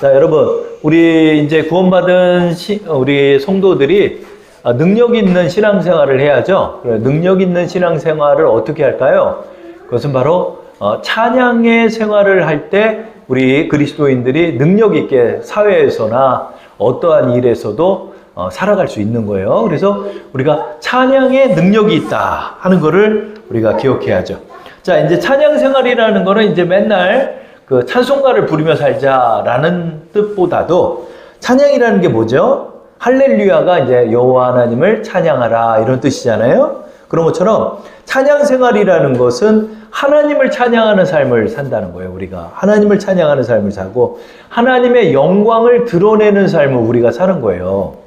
자, 여러분, 우리 이제 구원받은 시- 우리 성도들이 아, 능력 있는 신앙생활을 해야죠. 능력 있는 신앙생활을 어떻게 할까요? 그것은 바로 어, 찬양의 생활을 할 때 우리 그리스도인들이 능력 있게 사회에서나 어떠한 일에서도 어, 살아갈 수 있는 거예요. 그래서 우리가 찬양의 능력이 있다 하는 거를 우리가 기억해야죠. 자, 이제 찬양 생활이라는 거는 이제 맨날 그 찬송가를 부르며 살자라는 뜻보다도 찬양이라는 게 뭐죠? 할렐루야가 이제 여호와 하나님을 찬양하라 이런 뜻이잖아요. 그런 것처럼 찬양 생활이라는 것은 하나님을 찬양하는 삶을 산다는 거예요. 우리가 하나님을 찬양하는 삶을 사고 하나님의 영광을 드러내는 삶을 우리가 사는 거예요.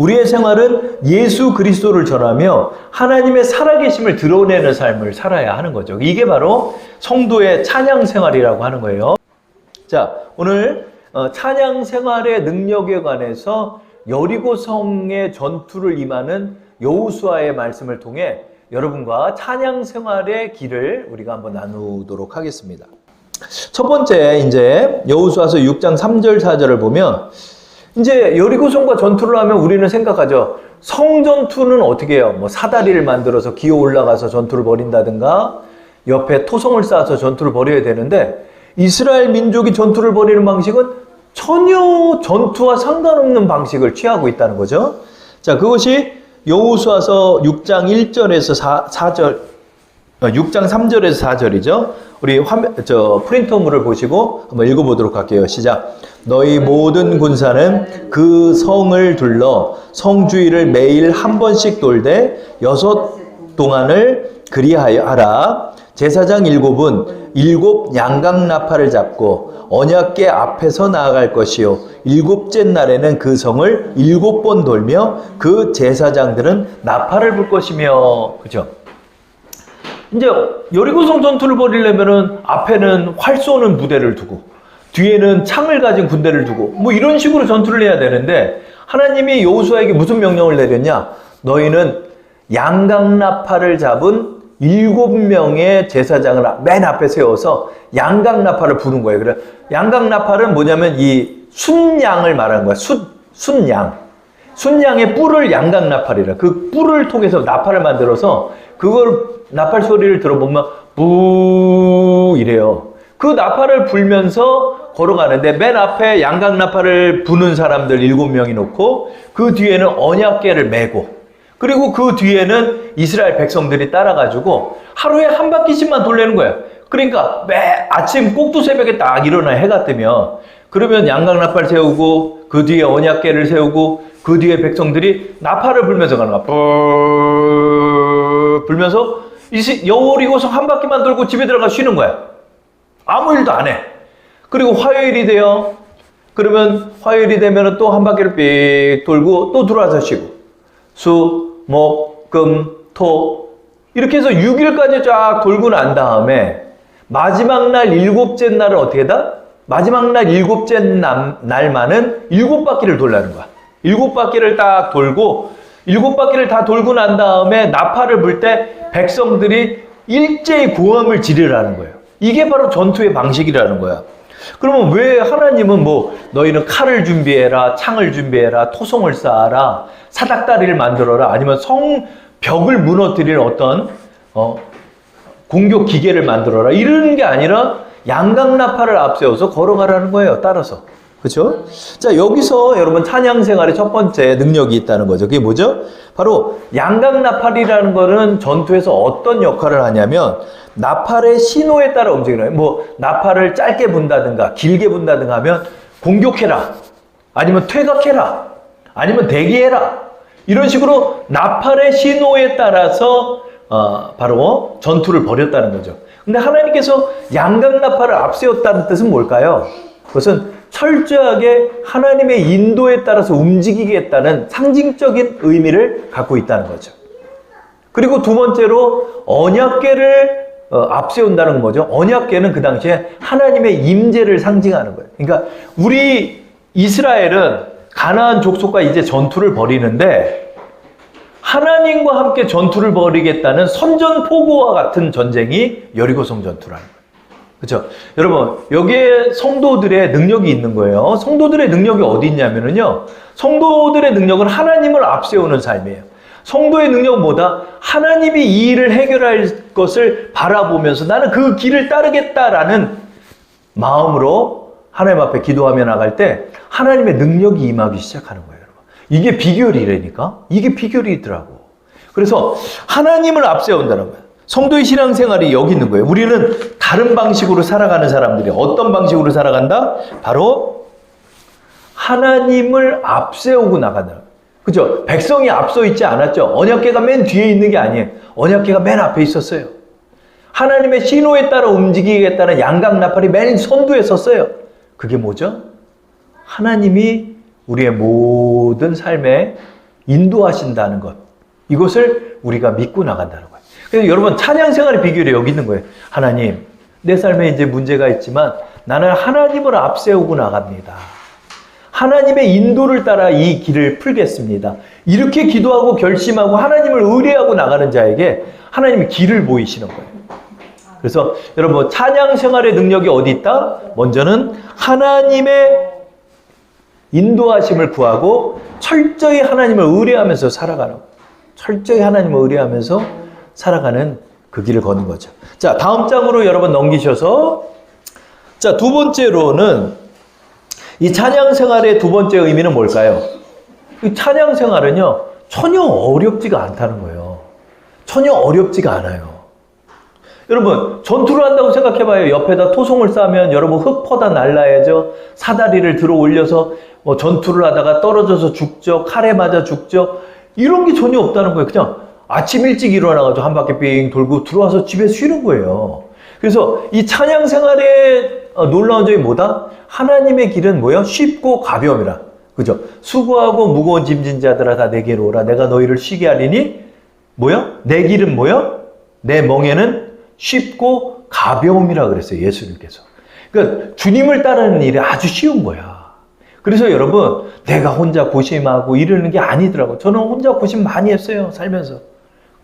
우리의 생활은 예수 그리스도를 전하며 하나님의 살아계심을 드러내는 삶을 살아야 하는 거죠. 이게 바로 성도의 찬양 생활이라고 하는 거예요. 자, 오늘 어, 찬양 생활의 능력에 관해서 여리고성의 전투를 임하는 여호수아의 말씀을 통해 여러분과 찬양 생활의 길을 우리가 한번 나누도록 하겠습니다. 첫 번째 이제 여호수아서 6장 3절 4절을 보면 이제 여리고성과 전투를 하면 우리는 생각하죠. 성전투는 어떻게 해요? 뭐 사다리를 만들어서 기어 올라가서 전투를 벌인다든가 옆에 토성을 쌓아서 전투를 벌여야 되는데 이스라엘 민족이 전투를 벌이는 방식은 전혀 전투와 상관없는 방식을 취하고 있다는 거죠. 자, 그것이 여호수아서 6장 1절에서 4, 4절 6장 3절에서 4절이죠. 우리 화면, 저 프린터물을 보시고 한번 읽어보도록 할게요. 시작. 너희 모든 군사는 그 성을 둘러 성주의를 매일 한 번씩 돌되 여섯 동안을 그리하여 하라. 제사장 일곱은 일곱 양각 나팔을 잡고 언약궤 앞에서 나아갈 것이요 일곱째 날에는 그 성을 일곱 번 돌며 그 제사장들은 나팔을 불 것이며 그죠? 이제 여리고성 전투를 벌이려면은 앞에는 활 쏘는 부대를 두고 뒤에는 창을 가진 군대를 두고 뭐 이런 식으로 전투를 해야 되는데 하나님이 여호수아에게 무슨 명령을 내렸냐? 너희는 양각나팔을 잡은 일곱 명의 제사장을 맨 앞에 세워서 양각나팔을 부는 거예요. 그래 양각나팔은 뭐냐면 이 순양을 말하는 거야. 순 순양. 순양의 뿔을 양각 나팔이라. 그 뿔을 통해서 나팔을 만들어서 그걸 나팔 소리를 들어보면 부 이래요. 그 나팔을 불면서 걸어가는데 맨 앞에 양각 나팔을 부는 사람들 일곱 명이 놓고 그 뒤에는 언약궤를 메고 그리고 그 뒤에는 이스라엘 백성들이 따라가지고 하루에 한 바퀴씩만 돌리는 거예요. 그러니까 매 아침 꼭두 새벽에 딱 일어나 해가 뜨면 그러면 양각 나팔 세우고 그 뒤에 언약궤를 세우고 그 뒤에 백성들이 나팔을 불면서 가는 거야. 뿔 불면서 이시 여울이고서 한 바퀴만 돌고 집에 들어가 쉬는 거야. 아무 일도 안 해. 그리고 화요일이 돼요. 그러면 화요일이 되면 또 한 바퀴를 삑 돌고 또 들어와서 쉬고. 수, 목, 금, 토. 이렇게 해서 6일까지 쫙 돌고 난 다음에 마지막 날 일곱째 날은 어떻게 다? 마지막 날 일곱째 남- 날만은 일곱 바퀴를 돌라는 거야. 일곱 바퀴를 딱 돌고 일곱 바퀴를 다 돌고 난 다음에 나팔을 불 때 백성들이 일제히 고함을 지르라는 거예요. 이게 바로 전투의 방식이라는 거야. 그러면 왜 하나님은 뭐 너희는 칼을 준비해라, 창을 준비해라, 토송을 쌓아라, 사닥다리를 만들어라, 아니면 성 벽을 무너뜨릴 어떤 어, 공격 기계를 만들어라 이러는 게 아니라 양각 나팔을 앞세워서 걸어가라는 거예요. 따라서. 그렇죠? 자, 여기서 여러분 찬양 생활의 첫 번째 능력이 있다는 거죠. 그게 뭐죠? 바로 양각 나팔이라는 거는 전투에서 어떤 역할을 하냐면 나팔의 신호에 따라 움직이는. 뭐 나팔을 짧게 분다든가 길게 분다든가 하면 공격해라. 아니면 퇴각해라. 아니면 대기해라. 이런 식으로 나팔의 신호에 따라서 어, 바로 전투를 벌였다는 거죠. 근데 하나님께서 양각 나팔을 앞세웠다는 뜻은 뭘까요? 그것은 철저하게 하나님의 인도에 따라서 움직이겠다는 상징적인 의미를 갖고 있다는 거죠. 그리고 두 번째로 언약궤를 어, 앞세운다는 거죠. 언약궤는 그 당시에 하나님의 임재를 상징하는 거예요. 그러니까 우리 이스라엘은 가나안 족속과 이제 전투를 벌이는데 하나님과 함께 전투를 벌이겠다는 선전포고와 같은 전쟁이 여리고성 전투라는 거예요. 그렇죠? 여러분 여기에 성도들의 능력이 있는 거예요. 성도들의 능력이 어디 있냐면은요. 성도들의 능력은 하나님을 앞세우는 삶이에요. 성도의 능력은 뭐다? 하나님이 이 일을 해결할 것을 바라보면서 나는 그 길을 따르겠다라는 마음으로 하나님 앞에 기도하며 나갈 때 하나님의 능력이 임하기 시작하는 거예요. 여러분. 이게 비결이라니까? 이게 비결이더라고. 그래서 하나님을 앞세운다는 거예요. 성도의 신앙생활이 여기 있는 거예요. 우리는 다른 방식으로 살아가는 사람들이 어떤 방식으로 살아간다? 바로 하나님을 앞세우고 나간다. 그죠? 백성이 앞서 있지 않았죠? 언약계가 맨 뒤에 있는 게 아니에요. 언약계가 맨 앞에 있었어요. 하나님의 신호에 따라 움직이겠다는 양각 나팔이 맨 선두에 섰어요. 그게 뭐죠? 하나님이 우리의 모든 삶에 인도하신다는 것. 이것을 우리가 믿고 나간다는 거예요. 그래서 여러분 찬양 생활의 비결이 여기 있는 거예요. 하나님, 내 삶에 이제 문제가 있지만 나는 하나님을 앞세우고 나갑니다. 하나님의 인도를 따라 이 길을 풀겠습니다. 이렇게 기도하고 결심하고 하나님을 의뢰하고 나가는 자에게 하나님이 길을 보이시는 거예요. 그래서 여러분 찬양 생활의 능력이 어디 있다? 먼저는 하나님의 인도하심을 구하고 철저히 하나님을 의뢰하면서 살아가는. 철저히 하나님을 의뢰하면서 살아가는 그 길을 걷는 거죠. 자, 다음 장으로 여러분 넘기셔서 자, 두 번째로는 이 찬양 생활의 두 번째 의미는 뭘까요? 이 찬양 생활은요, 전혀 어렵지가 않다는 거예요. 전혀 어렵지가 않아요. 여러분, 전투를 한다고 생각해봐요. 옆에다 토송을 싸면 여러분 흙 퍼다 날라야죠. 사다리를 들어 올려서 뭐 전투를 하다가 떨어져서 죽죠. 칼에 맞아 죽죠. 이런 게 전혀 없다는 거예요. 그냥 아침 일찍 일어나가지고 한 바퀴 빙 돌고 들어와서 집에 쉬는 거예요. 그래서 이 찬양 생활의 어, 놀라운 점이 뭐다? 하나님의 길은 뭐야? 쉽고 가벼움이라. 그죠? 수고하고 무거운 짐진 자들아 다 내게로 오라. 내가 너희를 쉬게 하리니 뭐야? 내 길은 뭐야? 내 멍에는 쉽고 가벼움이라 그랬어요. 예수님께서. 그러니까 주님을 따르는 일이 아주 쉬운 거야. 그래서 여러분, 내가 혼자 고심하고 이러는 게 아니더라고. 저는 혼자 고심 많이 했어요. 살면서.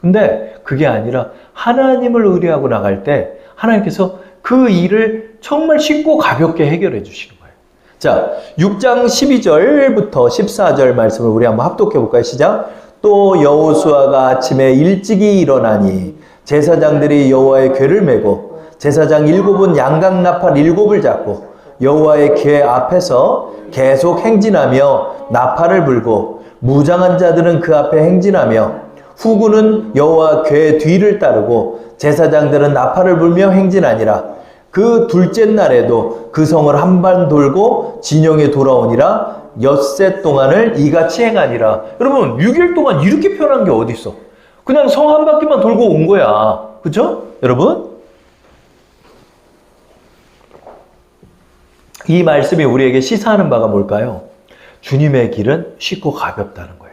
근데 그게 아니라 하나님을 의뢰하고 나갈 때 하나님께서 그 일을 정말 쉽고 가볍게 해결해 주시는 거예요. 자, 6장 12절부터 14절 말씀을 우리 한번 합독해 볼까요? 시작. 또 여호수아가 아침에 일찍이 일어나니 제사장들이 여호와의 궤를 메고 제사장 일곱은 양각 나팔 일곱을 잡고 여호와의 궤 앞에서 계속 행진하며 나팔을 불고 무장한 자들은 그 앞에 행진하며 후구는 여호와 궤 뒤를 따르고 제사장들은 나팔을 불며 행진하니라. 그 둘째 날에도 그 성을 한번 돌고 진영에 돌아오니라. 엿새 동안을 이같이 행하니라. 여러분 6일 동안 이렇게 표현한 게 어디 있어? 그냥 성 한 바퀴만 돌고 온 거야. 그죠 여러분? 이 말씀이 우리에게 시사하는 바가 뭘까요? 주님의 길은 쉽고 가볍다는 거예요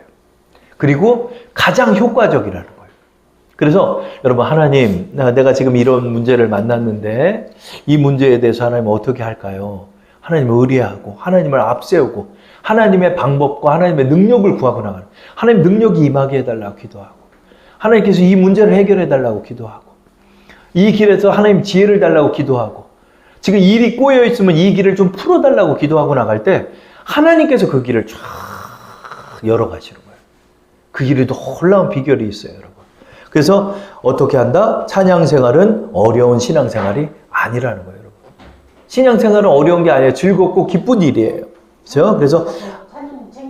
그리고 가장 효과적이라는 거예요. 그래서 여러분 하나님 내가 지금 이런 문제를 만났는데 이 문제에 대해서 하나님 어떻게 할까요? 하나님을 의뢰하고 하나님을 앞세우고 하나님의 방법과 하나님의 능력을 구하고 나가는 하나님 능력이 임하게 해달라고 기도하고 하나님께서 이 문제를 해결해 달라고 기도하고 이 길에서 하나님 지혜를 달라고 기도하고 지금 일이 꼬여 있으면 이 길을 좀 풀어 달라고 기도하고 나갈 때 하나님께서 그 길을 쫙 열어 가시는. 그 길이 놀라운 비결이 있어요, 여러분. 그래서 어떻게 한다? 찬양 생활은 어려운 신앙 생활이 아니라는 거예요, 여러분. 신앙 생활은 어려운 게 아니에요. 즐겁고 기쁜 일이에요. 그렇죠? 그래서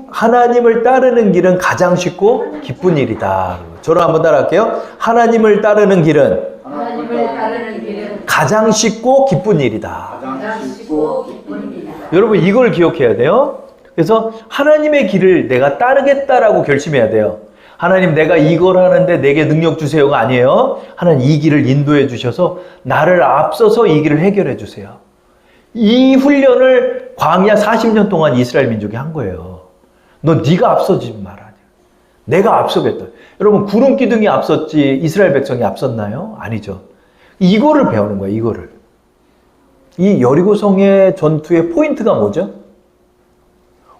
하나님을 따르는 길은 가장 쉽고 기쁜 일이다. 저를 한번 따라할게요. 하나님을 따르는 길은 하나님을 따르는 길은 가장 쉽고 기쁜 일이다. 가장 쉽고 기쁜 일이다. 여러분 이걸 기억해야 돼요. 그래서 하나님의 길을 내가 따르겠다라고 결심해야 돼요. 하나님 내가 이걸 하는데 내게 능력 주세요가 아니에요. 하나님 이 길을 인도해 주셔서 나를 앞서서 이 길을 해결해 주세요. 이 훈련을 광야 40년 동안 이스라엘 민족이 한 거예요. 너 네가 앞서지 말아야 돼. 내가 앞서겠다. 여러분 구름 기둥이 앞섰지 이스라엘 백성이 앞섰나요? 아니죠. 이거를 배우는 거예요. 이거를. 이 여리고성의 전투의 포인트가 뭐죠?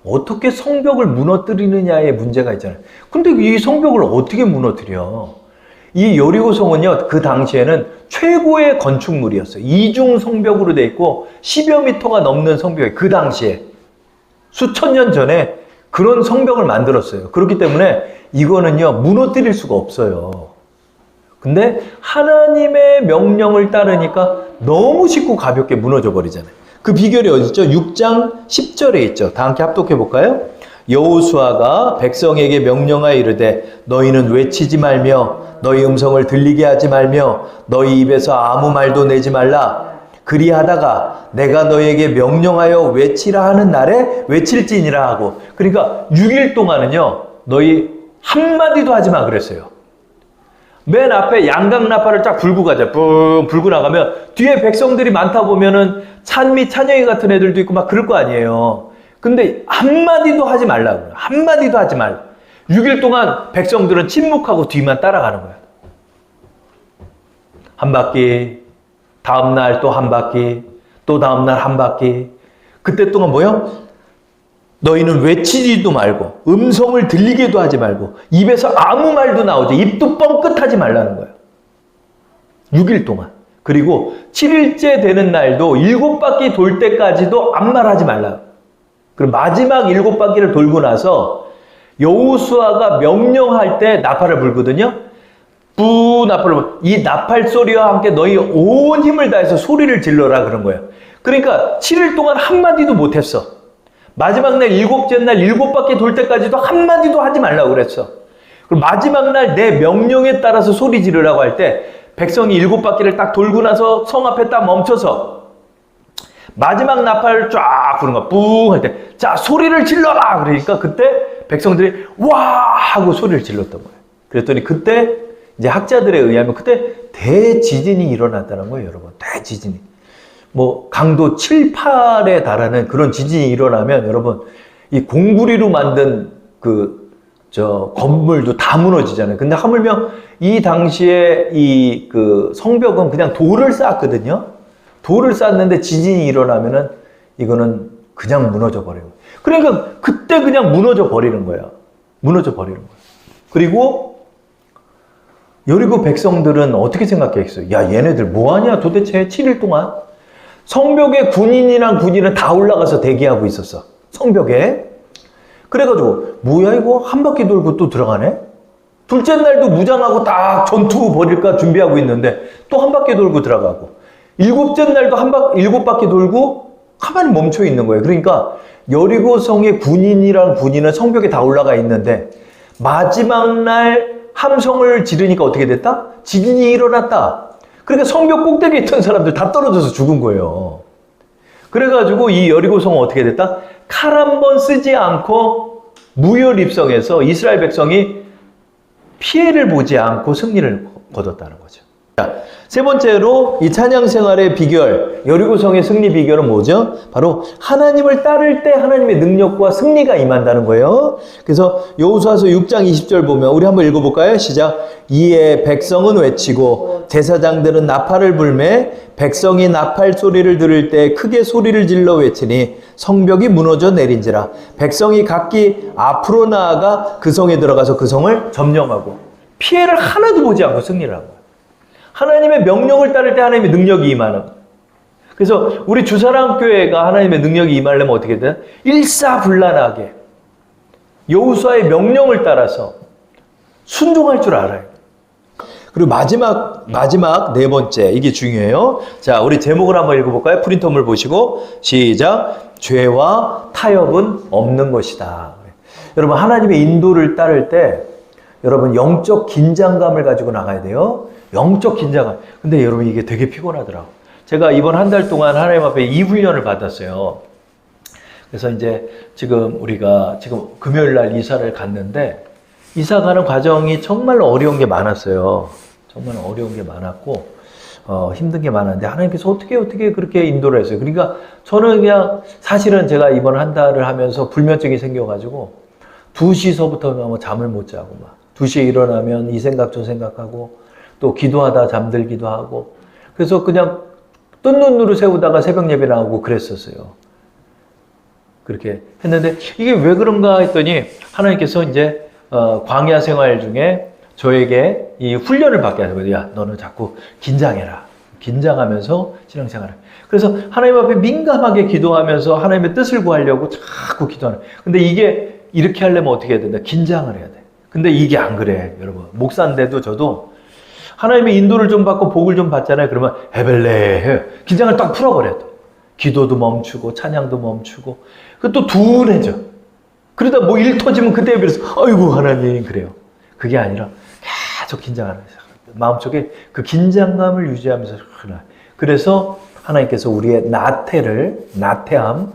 어떻게 성벽을 무너뜨리느냐의 문제가 있잖아요. 근데 이 성벽을 어떻게 무너뜨려? 이 여리고성은요, 그 당시에는 최고의 건축물이었어요. 이중 성벽으로 돼 있고 10여 미터가 넘는 성벽이 그 당시에 수천 년 전에 그런 성벽을 만들었어요. 그렇기 때문에 이거는요, 무너뜨릴 수가 없어요. 근데 하나님의 명령을 따르니까 너무 쉽고 가볍게 무너져 버리잖아요. 그 비결이 어디 있죠? 6장 10절에 있죠. 다 함께 합독해 볼까요? 여호수아가 백성에게 명령하여 이르되 너희는 외치지 말며 너희 음성을 들리게 하지 말며 너희 입에서 아무 말도 내지 말라. 그리하다가 내가 너희에게 명령하여 외치라 하는 날에 외칠지니라 하고 그러니까 6일 동안은요 너희 한마디도 하지 마 그랬어요. 맨 앞에 양각 나팔을 쫙 불고 가자. 뿡 불고 나가면 뒤에 백성들이 많다 보면은 찬미 찬영이 같은 애들도 있고 막 그럴 거 아니에요. 근데 한마디도 하지 말라고. 한마디도 하지 말라. 6일 동안 백성들은 침묵하고 뒤만 따라가는 거야. 한 바퀴, 다음 날 또 한 바퀴, 또 다음 날 한 바퀴. 그때 동안 뭐요? 너희는 외치지도 말고 음성을 들리게도 하지 말고 입에서 아무 말도 나오지 입도 뻥끗하지 말라는 거예요. 6일 동안. 그리고 7일째 되는 날도 일곱 바퀴 돌 때까지도 아무 말하지 말라. 그리고 마지막 일곱 바퀴를 돌고 나서 여호수아가 명령할 때 나팔을 불거든요. 뿌 나팔을 불. 이 나팔 소리와 함께 너희 온 힘을 다해서 소리를 질러라 그런 거예요. 그러니까 7일 동안 한마디도 못 했어. 마지막 날 일곱째 날 일곱 바퀴 돌 때까지도 한마디도 하지 말라고 그랬어. 그리고 마지막 날 내 명령에 따라서 소리 지르라고 할 때 백성이 일곱 바퀴를 딱 돌고 나서 성 앞에 딱 멈춰서 마지막 나팔을 쫙 부는 거야. 뿡할 때. 자, 소리를 질러라! 그러니까 그때 백성들이 와! 하고 소리를 질렀던 거예요. 그랬더니 그때 이제 학자들에 의하면 그때 대지진이 일어났다는 거예요, 여러분. 대지진이. 뭐 강도 7, 8에 달하는 그런 지진이 일어나면 여러분 이 공구리로 만든 그 저 건물도 다 무너지잖아요. 근데 하물며 이 당시에 이 그 성벽은 그냥 돌을 쌓았거든요. 돌을 쌓았는데 지진이 일어나면은 이거는 그냥 무너져 버려요. 그러니까 그때 그냥 무너져 버리는 거야. 무너져 버리는 거야. 그리고 여리고 백성들은 어떻게 생각했어요? 야, 얘네들 뭐 하냐 도대체 7일 동안? 성벽에 군인이랑 군인은 다 올라가서 대기하고 있었어. 성벽에. 그래가지고, 뭐야, 이거? 한 바퀴 돌고 또 들어가네? 둘째 날도 무장하고 딱 전투 벌일까 준비하고 있는데, 또 한 바퀴 돌고 들어가고. 일곱째 날도 한 바, 일곱 바퀴 돌고 가만히 멈춰 있는 거예요. 그러니까, 여리고성의 군인이랑 군인은 성벽에 다 올라가 있는데, 마지막 날 함성을 지르니까 어떻게 됐다? 지진이 일어났다. 그러니까 성벽 꼭대기에 있던 사람들 다 떨어져서 죽은 거예요. 그래가지고 이 여리고성은 어떻게 됐다? 칼 한 번 쓰지 않고 무혈 입성해서 이스라엘 백성이 피해를 보지 않고 승리를 거뒀다는 거죠. 자, 세 번째로 이 찬양 생활의 비결, 여리고성의 승리 비결은 뭐죠? 바로 하나님을 따를 때 하나님의 능력과 승리가 임한다는 거예요. 그래서 여호수아서 6장 20절 보면 우리 한번 읽어 볼까요? 시작. 이에 백성은 외치고 제사장들은 나팔을 불매 백성이 나팔 소리를 들을 때 크게 소리를 질러 외치니 성벽이 무너져 내린지라 백성이 각기 앞으로 나아가 그 성에 들어가서 그 성을 점령하고 피해를 하나도 보지 않고 승리를 한 거예요. 하나님의 명령을 따를 때 하나님의 능력이 임하는. 그래서 우리 주사랑교회가 하나님의 능력이 임하려면 어떻게 돼? 일사불란하게 여호수아의 명령을 따라서 순종할 줄 알아요. 그리고 마지막 마지막 네 번째 이게 중요해요. 자, 우리 제목을 한번 읽어볼까요? 프린터물 보시고 시작. 죄와 타협은 없는 것이다. 여러분 하나님의 인도를 따를 때 여러분 영적 긴장감을 가지고 나가야 돼요. 영적 긴장감. 근데 여러분 이게 되게 피곤하더라고. 제가 이번 한 달 동안 하나님 앞에 이 훈련을 받았어요. 그래서 이제 지금 우리가 지금 금요일 날 이사를 갔는데 이사 가는 과정이 정말 어려운 게 많았어요. 정말 어려운 게 많았고 어, 힘든 게 많았는데 하나님께서 어떻게 어떻게 그렇게 인도를 했어요. 그러니까 저는 그냥 사실은 제가 이번 한 달을 하면서 불면증이 생겨가지고 2시서부터 뭐 잠을 못 자고 막 2시에 일어나면 이 생각 저 생각하고 또 기도하다 잠들기도 하고 그래서 그냥 뜬 눈으로 세우다가 새벽 예배 나오고 그랬었어요. 그렇게 했는데 이게 왜 그런가 했더니 하나님께서 이제 어, 광야 생활 중에 저에게 이 훈련을 받게 하는 거예요. 야, 너는 자꾸 긴장해라. 긴장하면서 신앙생활을. 그래서 하나님 앞에 민감하게 기도하면서 하나님의 뜻을 구하려고 자꾸 기도하는. 근데 이게 이렇게 하려면 어떻게 해야 된다? 긴장을 해야 돼. 근데 이게 안 그래, 여러분. 목사인데도 저도 하나님의 인도를 좀 받고 복을 좀 받잖아요. 그러면 헤벨레. 긴장을 딱 풀어버려야 돼. 기도도 멈추고 찬양도 멈추고 그또 둔해져. 그러다 뭐 일 터지면 그때 비로소 아이고 하나님 그래요. 그게 아니라 계속 긴장하는. 마음속에 그 긴장감을 유지하면서 하나. 그래서 하나님께서 우리의 나태를 나태함,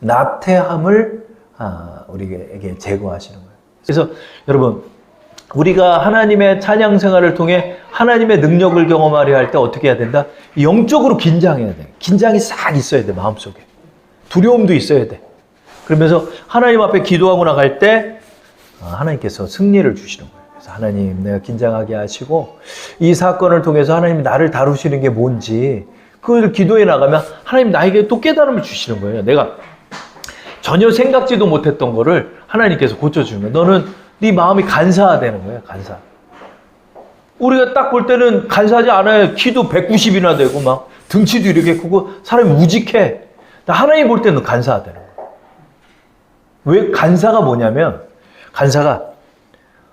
나태함을 아, 우리에게 제거하시는 거예요. 그래서 여러분 우리가 하나님의 찬양 생활을 통해 하나님의 능력을 경험하려 할 때 어떻게 해야 된다? 영적으로 긴장해야 돼. 긴장이 싹 있어야 돼, 마음속에. 두려움도 있어야 돼. 그러면서 하나님 앞에 기도하고 나갈 때 아, 하나님께서 승리를 주시는 거예요. 그래서 하나님 내가 긴장하게 하시고 이 사건을 통해서 하나님 나를 다루시는 게 뭔지 그걸 기도해 나가면 하나님 나에게 또 깨달음을 주시는 거예요. 내가 전혀 생각지도 못했던 거를 하나님께서 거예요. 너는 네 마음이 간사화되는 거예요. 간사. 우리가 딱 볼 때는 간사하지 않아요. 키도 190이나 되고 막 등치도 이렇게 크고 사람이 우직해. 하나님 볼 때는 간사화되는 거예요. 왜 간사가 뭐냐면 간사가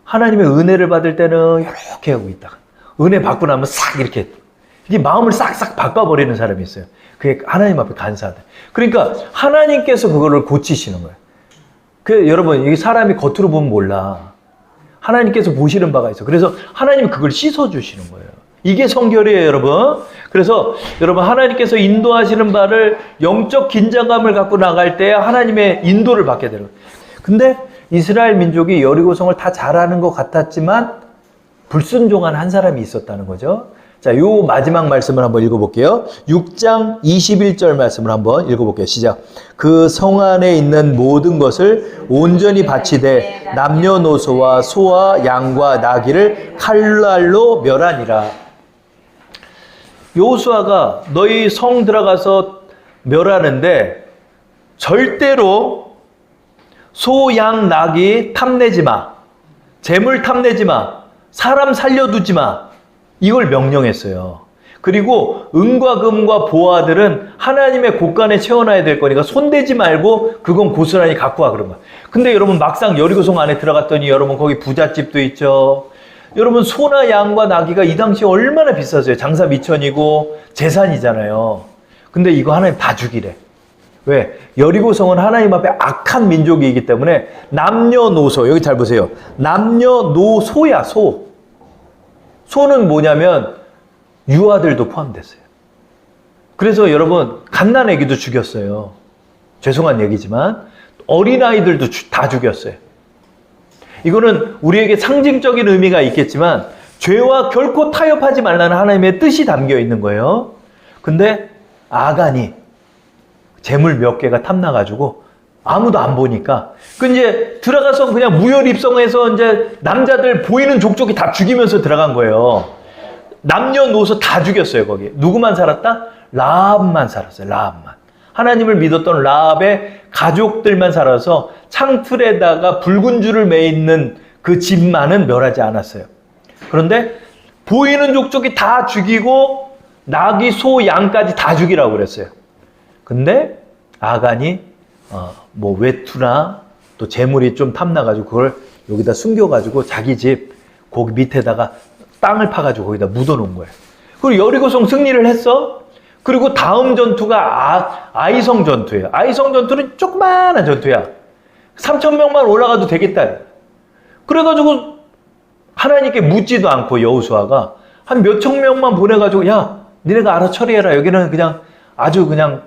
하나님의 은혜를 받을 때는 이렇게 하고 있다가 은혜 받고 나면 싹 이렇게 이게 마음을 싹싹 바꿔버리는 사람이 있어요. 그게 하나님 앞에 간사하다. 그러니까 하나님께서 그거를 고치시는 거예요. 그 여러분 이게 사람이 겉으로 보면 몰라. 하나님께서 보시는 바가 있어. 그래서 하나님이 그걸 씻어 주시는 거예요. 이게 성결이에요, 여러분. 그래서 여러분 하나님께서 인도하시는 바를 영적 긴장감을 갖고 나갈 때 하나님의 인도를 받게 되는 거예요. 근데 이스라엘 민족이 여리고성을 다 잘하는 것 같았지만 불순종한 한 사람이 있었다는 거죠. 자, 요 마지막 말씀을 한번 읽어볼게요. 6장 21절 말씀을 한번 읽어볼게요. 시작. 그 성 안에 있는 모든 것을 온전히 바치되 남녀노소와 소와 양과 나귀를 칼날로 멸하니라. 요수아가 너희 성 들어가서 멸하는데 절대로 소, 양, 낙이 탐내지 마. 재물 탐내지 마. 사람 살려두지 마. 이걸 명령했어요. 그리고 은과 금과 보화들은 하나님의 곳간에 채워놔야 될 거니까 손대지 말고 그건 고스란히 갖고 와 그런 거야. 근데 여러분 막상 여리고성 안에 들어갔더니 여러분 거기 부잣집도 있죠. 여러분 소나 양과 나귀가 이 당시 얼마나 비쌌어요. 장사 미천이고 재산이잖아요. 근데 이거 하나님 다 죽이래. 왜? 여리고성은 하나님 앞에 악한 민족이기 때문에 남녀노소 여기 잘 보세요. 남녀노소야 소. 소는 뭐냐면 유아들도 포함됐어요. 그래서 여러분 갓난아기도 죽였어요. 죄송한 얘기지만 어린아이들도 주- 다 죽였어요. 이거는 우리에게 상징적인 의미가 있겠지만 죄와 결코 타협하지 말라는 하나님의 뜻이 담겨 있는 거예요. 근데 아간이 재물 몇 개가 탐나가지고 아무도 안 보니까 그 이제 들어가서 그냥 무혈 입성해서 이제 남자들 보이는 족족이 다 죽이면서 들어간 거예요. 남녀노소 다 죽였어요 거기. 누구만 살았다? 라합만 살았어요. 라합만. 하나님을 믿었던 라합의 가족들만 살아서 창틀에다가 붉은 줄을 매 있는 그 집만은 멸하지 않았어요. 그런데 보이는 족족이 다 죽이고 낙이 소 양까지 다 죽이라고 그랬어요. 근데 아간이 어, 뭐 외투나 또 재물이 좀 탐나가지고 그걸 여기다 숨겨가지고 자기 집 거기 밑에다가 땅을 파가지고 거기다 묻어놓은 거예요. 그리고 여리고성 승리를 했어. 그리고 다음 전투가 아, 아이성 전투예요. 아이성 전투는 조그마한 전투야. 3천 명만 올라가도 되겠다. 그래가지고 하나님께 묻지도 않고 여우수아가 한 몇천 명만 보내가지고 야 니네가 알아 처리해라. 여기는 그냥 아주 그냥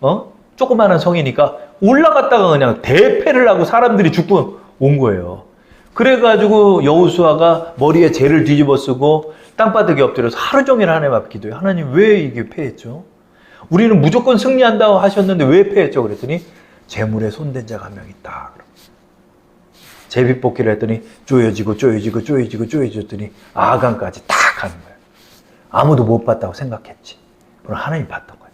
어 조그마한 성이니까 올라갔다가 그냥 대패를 하고 사람들이 죽고 온 거예요. 그래가지고 여우수아가 머리에 재를 뒤집어 쓰고 땅바닥에 엎드려서 하루 종일 하나님 앞에 기도해. 하나님 왜 이게 패했죠? 우리는 무조건 승리한다고 하셨는데 왜 패했죠? 그랬더니 재물에 손댄 자가 한 명 있다. 제비뽑기를 했더니 쪼여지고 쪼여지고 쪼여지고 쪼여졌더니 아간까지 딱 하는 거예요. 아무도 못 봤다고 생각했지. 그럼 하나님 봤던 거예요.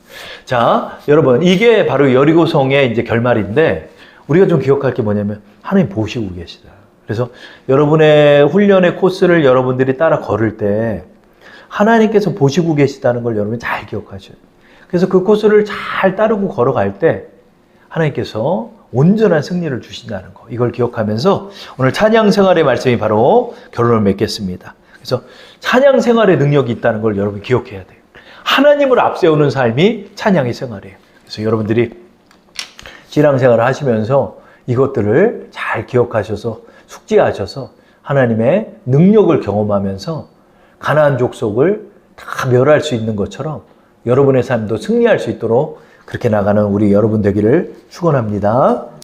자, 여러분 이게 바로 여리고성의 이제 결말인데 우리가 좀 기억할 게 뭐냐면 하나님 보시고 계시다. 그래서 여러분의 훈련의 코스를 여러분들이 따라 걸을 때 하나님께서 보시고 계시다는 걸 여러분이 잘 기억하셔야 돼요. 그래서 그 코스를 잘 따르고 걸어갈 때 하나님께서 온전한 승리를 주신다는 거. 이걸 기억하면서 오늘 찬양 생활의 말씀이 바로 결론을 맺겠습니다. 그래서 찬양 생활의 능력이 있다는 걸 여러분 기억해야 돼요. 하나님을 앞세우는 삶이 찬양의 생활이에요. 그래서 여러분들이 신앙생활을 하시면서 이것들을 잘 기억하셔서 숙지하셔서 하나님의 능력을 경험하면서 가나안 족속을 다 멸할 수 있는 것처럼 여러분의 삶도 승리할 수 있도록 그렇게 나가는 우리 여러분 되기를 축원합니다.